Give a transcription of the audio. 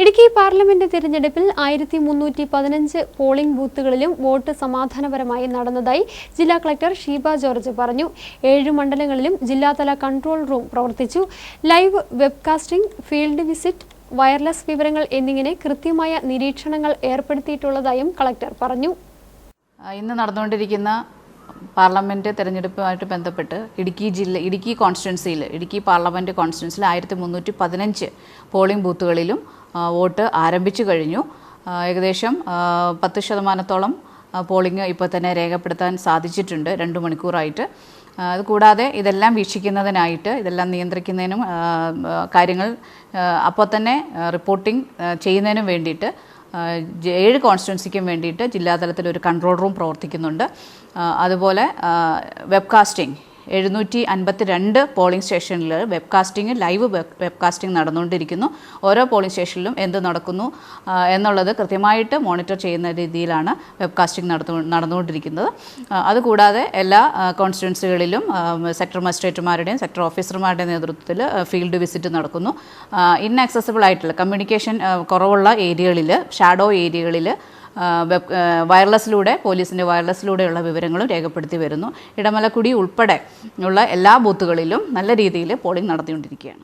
Idukki parliament തിരഞ്ഞെടുപ്പിൽ ആയിരത്തി മുന്നൂറ്റി പതിനഞ്ച് പോളിംഗ് ബൂത്തുകളിലും വോട്ട് സമാധാനപരമായി നടന്നതായി ജില്ലാ കളക്ടർ ഷീബ ജോർജ് പറഞ്ഞു. ഏഴ് മണ്ഡലങ്ങളിലും ജില്ലാതല കൺട്രോൾ റൂം പ്രവർത്തിച്ചു. Live webcasting field visit wireless വിവരങ്ങൾ എന്നിങ്ങനെ കൃത്യമായ നിരീക്ഷണങ്ങൾ ഏർപ്പെടുത്തിയിട്ടുള്ളതായും കളക്ടർ പറഞ്ഞു. ഇന്ന് നടന്നുകൊണ്ടിരിക്കുന്ന പാർലമെന്റ് തെരഞ്ഞെടുപ്പുമായിട്ട് ബന്ധപ്പെട്ട് ഇടുക്കി ജില്ല ഇടുക്കി കോൺസ്റ്റിറ്റ്യുൻസിയിൽ ഇടുക്കി പാർലമെന്റ് കോൺസ്റ്റിറ്റ്യുൻസിയിൽ ആയിരത്തി മുന്നൂറ്റി പതിനഞ്ച് പോളിംഗ് ബൂത്തുകളിലും വോട്ട് ആരംഭിച്ചു കഴിഞ്ഞു. ഏകദേശം പത്ത് ശതമാനത്തോളം പോളിംഗ് ഇപ്പോൾ തന്നെ രേഖപ്പെടുത്താൻ സാധിച്ചിട്ടുണ്ട് രണ്ട് മണിക്കൂറായിട്ട്. അതുകൂടാതെ ഇതെല്ലാം വീക്ഷിക്കുന്നതിനായിട്ട് ഇതെല്ലാം നിയന്ത്രിക്കുന്നതിനും കാര്യങ്ങൾ അപ്പോൾ തന്നെ റിപ്പോർട്ടിംഗ് ചെയ്യുന്നതിനും വേണ്ടിയിട്ട് ഏഴ് കോൺസ്റ്റിറ്റ്യുൻസിക്കും വേണ്ടിയിട്ട് ജില്ലാതലത്തിൽ ഒരു കൺട്രോൾ റൂം പ്രവർത്തിക്കുന്നുണ്ട്. അതുപോലെ വെബ്കാസ്റ്റിംഗ് എഴുന്നൂറ്റി അൻപത്തി രണ്ട് പോളിംഗ് സ്റ്റേഷനിൽ വെബ്കാസ്റ്റിംഗ് ലൈവ് വെബ്കാസ്റ്റിംഗ് നടന്നുകൊണ്ടിരിക്കുന്നു. ഓരോ പോളിംഗ് സ്റ്റേഷനിലും എന്ത് നടക്കുന്നു എന്നുള്ളത് കൃത്യമായിട്ട് മോണിറ്റർ ചെയ്യുന്ന രീതിയിലാണ് വെബ്കാസ്റ്റിംഗ് നടന്നു നടന്നുകൊണ്ടിരിക്കുന്നത്. അതുകൂടാതെ എല്ലാ കോൺസ്റ്റിറ്റ്യൻസികളിലും സെക്ടർ മജിസ്ട്രേറ്റുമാരുടെയും സെക്ടർ ഓഫീസർമാരുടെയും നേതൃത്വത്തിൽ ഫീൽഡ് വിസിറ്റ് നടക്കുന്നു. ഇൻആക്സസിബിൾ ആയിട്ടുള്ള കമ്മ്യൂണിക്കേഷൻ കുറവുള്ള ഏരിയകളിൽ ഷാഡോ ഏരിയകളിൽ വയർലെസ്സിലൂടെ പോലീസിന്റെ വയർലെസ്സിലൂടെയുള്ള വിവരങ്ങളും രേഖപ്പെടുത്തി വരുന്നു. ഇടമലക്കുടി ഉൾപ്പെടെ ഉള്ള എല്ലാ ബൂത്തുകളിലും നല്ല രീതിയിൽ പോളിംഗ് നടത്തിക്കൊണ്ടിരിക്കുകയാണ്.